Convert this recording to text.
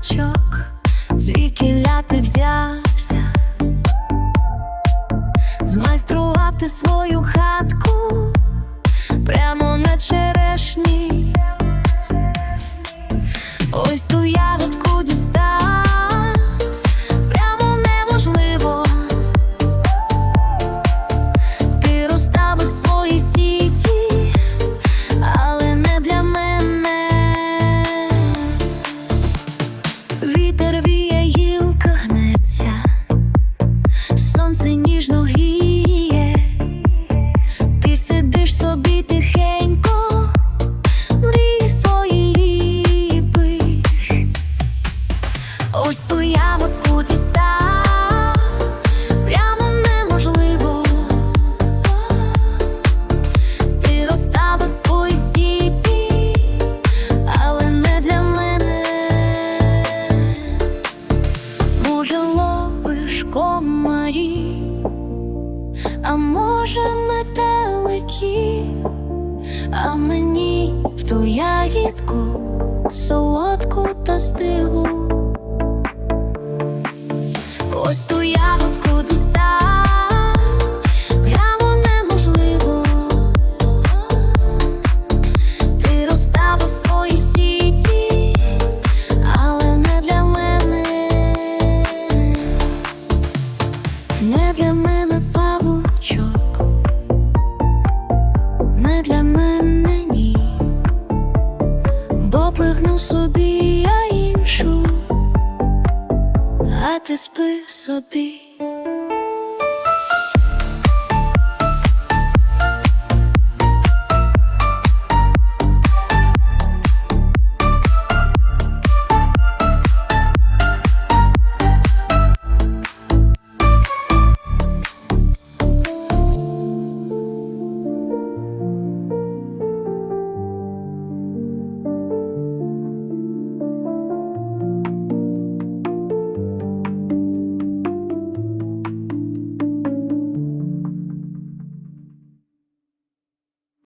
павучок, звідкіля ти взявся, змайстрував ти свою хатку прямо на черешні. Ось ту ягодку дістав. Комарі, а може, метелики, а мені в ту ягідку солодку та стигу. Ось ту ягодку бо собі я іншу, а ти спи собі.